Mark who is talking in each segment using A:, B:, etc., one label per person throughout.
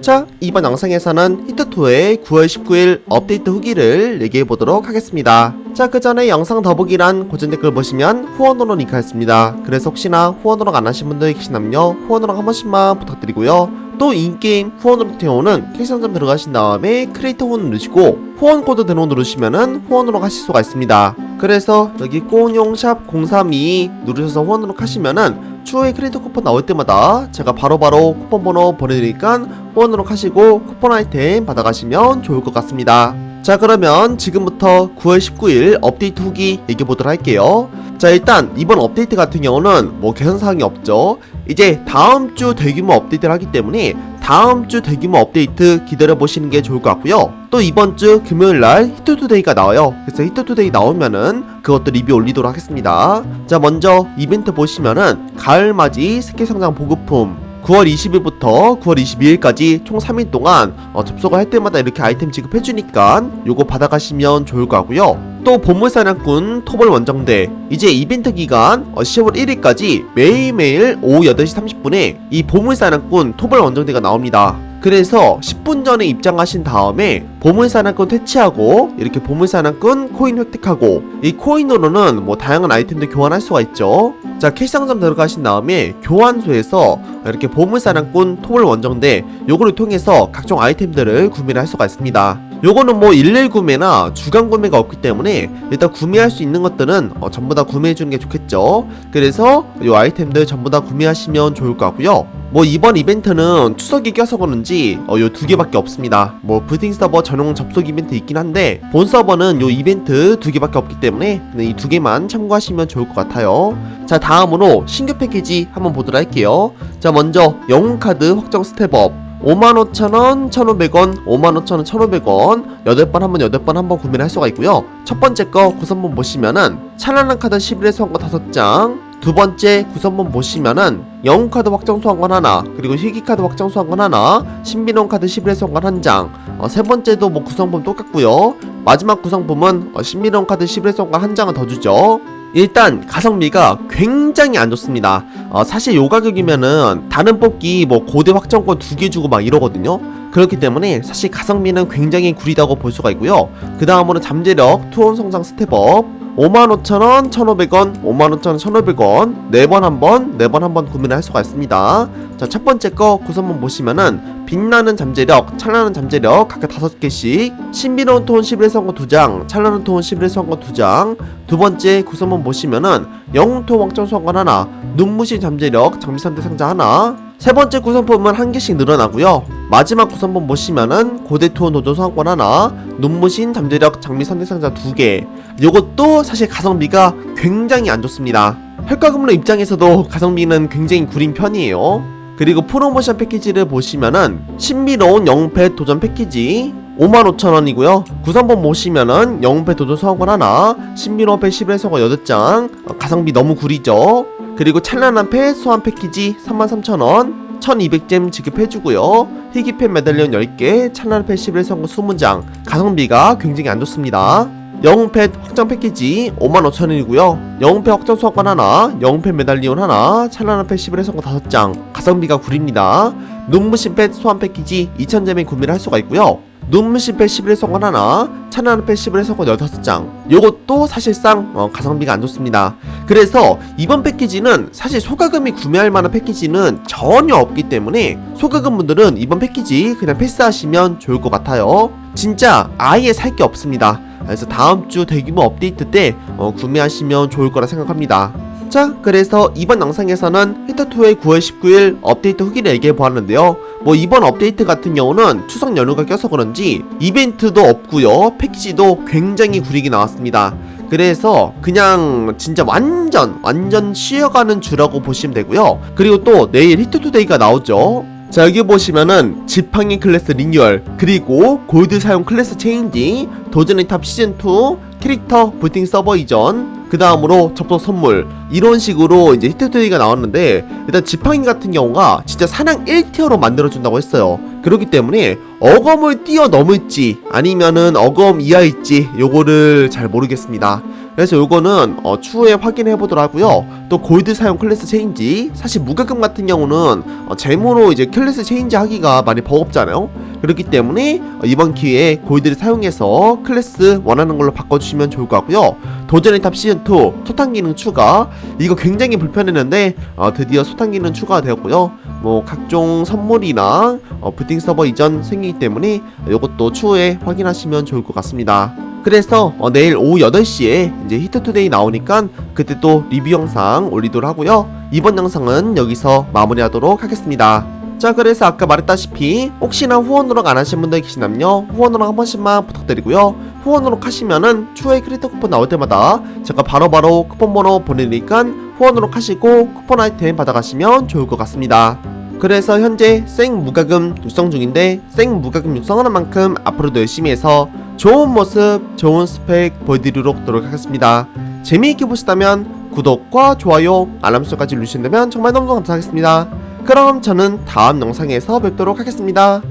A: 자, 이번 영상에서는 히트2의 9월 19일 업데이트 후기를 얘기해보도록 하겠습니다. 자, 그 전에 영상 더보기란 고정 댓글 보시면 후원으로 링크했습니다. 그래서 혹시나 후원으로 안 하신 분들 계시다면요, 후원으로 한 번씩만 부탁드리고요. 또 인게임 후원으로 태우는 캐시상점 들어가신 다음에 크리에이터 후원 누르시고 후원 코드 등록 누르시면은 후원으로 가실 수가 있습니다. 그래서 여기 꼬뇽샵 032 누르셔서 후원으로 하시면은 추후에 크리에이터 쿠폰 나올 때마다 제가 바로바로 쿠폰 번호 보내드리니까 후원으로 하시고 쿠폰 아이템 받아가시면 좋을 것 같습니다. 자 그러면 지금부터 9월 19일 업데이트 후기 얘기해보도록 할게요. 자 일단 이번 업데이트 같은 경우는 뭐 개선사항이 없죠. 이제 다음 주 대규모 업데이트를 하기 때문에 다음 주 대규모 업데이트 기다려 보시는 게 좋을 것 같고요. 또 이번 주 금요일 날 히트투데이가 나와요. 그래서 히트투데이 나오면은 그것도 리뷰 올리도록 하겠습니다. 자 먼저 이벤트 보시면은 가을맞이 스킬 성장 보급품 9월 20일부터 9월 22일까지 총 3일 동안 어, 접속을 할 때마다 이렇게 아이템 지급해주니까 요거 받아가시면 좋을 것 같고요. 또 보물사냥꾼 토벌 원정대 이제 이벤트 기간 어, 10월 1일까지 매일매일 오후 8시 30분에 이 보물사냥꾼 토벌 원정대가 나옵니다. 그래서 10분 전에 입장하신 다음에 보물사냥꾼 퇴치하고 이렇게 보물사냥꾼 코인 획득하고 이 코인으로는 뭐 다양한 아이템들 교환할 수가 있죠. 자 캐시상점 들어가신 다음에 교환소에서 이렇게 보물사냥꾼 토벌 원정대 요거를 통해서 각종 아이템들을 구매를 할 수가 있습니다. 요거는 뭐 일일 구매나 주간 구매가 없기 때문에 일단 구매할 수 있는 것들은 어, 전부 다 구매해 주는 게 좋겠죠. 그래서 요 아이템들 전부 다 구매하시면 좋을 것 같고요. 뭐 이번 이벤트는 추석이 껴서 그런지 어, 요 두 개밖에 없습니다. 뭐 부팅 서버 전용 접속 이벤트 있긴 한데 본 서버는 요 이벤트 두 개밖에 없기 때문에 이 두 개만 참고하시면 좋을 것 같아요. 자 다음으로 신규 패키지 한번 보도록 할게요. 자 먼저 영웅 카드 확정 스텝업 55,000원, 1,500원, 55,000원, 1,500원 8번 한번 8번 한번 구매를 할 수가 있고요 첫 번째 거 구성본 보시면은 찬란한 카드 11회 소환권 5장 두 번째 구성본 보시면은 영웅 카드 확정 소환권 하나 그리고 희귀 카드 확정 소환권 하나 신비로운 카드 11회 소환권 1장 어, 세 번째도 뭐 구성본 똑같고요 마지막 구성품은 어, 신비로운 카드 11회 소환권 한 장을 더 주죠 일단 가성비가 굉장히 안 좋습니다. 어, 사실 요 가격이면은 다른 뽑기 뭐 고대 확정권 두 개 주고 막 이러거든요. 그렇기 때문에 사실 가성비는 굉장히 구리다고 볼 수가 있고요. 그 다음으로 잠재력, 투혼 성장 스텝업, 55,000원, 1,500원, 55,000원, 1,500원, 4번 한 번, 4번 한 번 구매를 할 수가 있습니다. 자, 첫 번째 거 구성본 보시면은 빛나는 잠재력, 찬란한 잠재력 각각 5개씩, 신비로운 톤 11성권 2장, 찬란한 톤 11성권 2장, 두 번째 구성본 보시면은 영웅토 왕정 소환권 하나, 눈부신 잠재력, 장미산대 상자 하나, 세 번째 구성품은 한 개씩 늘어나고요. 마지막 구성품 보시면은 고대 투혼 도전 소환권 하나, 눈부신 잠재력 장미 선대 상자 두 개. 요것도 사실 가성비가 굉장히 안 좋습니다. 혈과금로 입장에서도 가성비는 굉장히 구린 편이에요. 그리고 프로모션 패키지를 보시면은 신비로운 영패 도전 패키지 55,000원이고요. 구성본 보시면은 영패 도전 소환권 하나, 신비로운 패 11성권 8장, 어, 가성비 너무 구리죠. 그리고 찬란한 패 소환 패키지 33,000원 1200잼 지급해주고요 희귀팬 메달리온 10개 찬란한 패 11성공 20장 가성비가 굉장히 안 좋습니다 영웅펫 확장 패키지 55,000원이고요. 영웅펫 확장 소환권 하나 영웅펫 메달리온 하나 찬란한 펫 11성공 5장 가성비가 구립니다. 눈부신 펫 소환 패키지 2,000잼에 구매를 할 수가 있고요. 눈부신 펫 11성권 하나 찬란한 펫 11성권 15장. 요것도 사실상 어, 가성비가 안 좋습니다. 그래서 이번 패키지는 사실 소가금이 구매할 만한 패키지는 전혀 없기 때문에 소가금 분들은 이번 패키지 그냥 패스하시면 좋을 것 같아요. 진짜 아예 살 게 없습니다. 그래서 다음 주 대규모 업데이트 때 어, 구매하시면 좋을 거라 생각합니다. 자, 그래서 이번 영상에서는 히터2의 9월 19일 업데이트 후기를 얘기해 보았는데요. 뭐 이번 업데이트 같은 경우는 추석 연휴가 껴서 그런지 이벤트도 없고요. 패키지도 굉장히 구리게 나왔습니다. 그래서 그냥 진짜 완전 완전 쉬어가는 주라고 보시면 되고요. 그리고 또 내일 히트투데이가 나오죠. 자 여기 보시면은 지팡이 클래스 리뉴얼 그리고 골드 사용 클래스 체인지 도전의 탑 시즌2 캐릭터 부팅 서버 이전 그 다음으로 접속 선물. 이런 식으로 이제 히트투데이가 나왔는데 일단 지팡이 같은 경우가 진짜 사냥 1티어로 만들어준다고 했어요. 그렇기 때문에 어검을 뛰어넘을지 아니면은 어검 이하일지 요거를 잘 모르겠습니다 그래서 요거는 어, 추후에 확인해 보도록 하고요. 또 골드 사용 클래스 체인지 사실 무과금 같은 경우는 어, 재무로 이제 클래스 체인지 하기가 많이 버겁잖아요. 그렇기 때문에 어, 이번 기회에 골드를 사용해서 클래스 원하는 걸로 바꿔주시면 좋을 것 같고요. 도전의 탑 시즌 2 소탕 기능 추가 이거 굉장히 불편했는데 어, 드디어 소탕 기능 추가가 되었고요. 뭐 각종 선물이나 어, 부팅 서버 이전 생기기 때문에 이것도 추후에 확인하시면 좋을 것 같습니다. 그래서 어, 내일 오후 8시에 이제 히트투데이 나오니까 그때 또 리뷰 영상 올리도록 하고요. 이번 영상은 여기서 마무리하도록 하겠습니다. 자 그래서 아까 말했다시피 혹시나 후원으로 안 하신 분들 계시다면요 후원으로 한 번씩만 부탁드리고요 후원으로 하시면은 추후에 크리터 쿠폰 나올 때마다 제가 바로바로 쿠폰 번호 보내니까 후원으로 하시고 쿠폰 아이템 받아가시면 좋을 것 같습니다 그래서 현재 생 무과금 육성 중인데 생 무과금 육성하는 만큼 앞으로도 열심히 해서 좋은 모습 좋은 스펙 보여드리도록 노력하겠습니다 재미있게 보셨다면 구독과 좋아요 알람 설정까지 누르신다면 정말 너무 감사하겠습니다 그럼 저는 다음 영상에서 뵙도록 하겠습니다.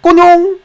A: 꼬뇽!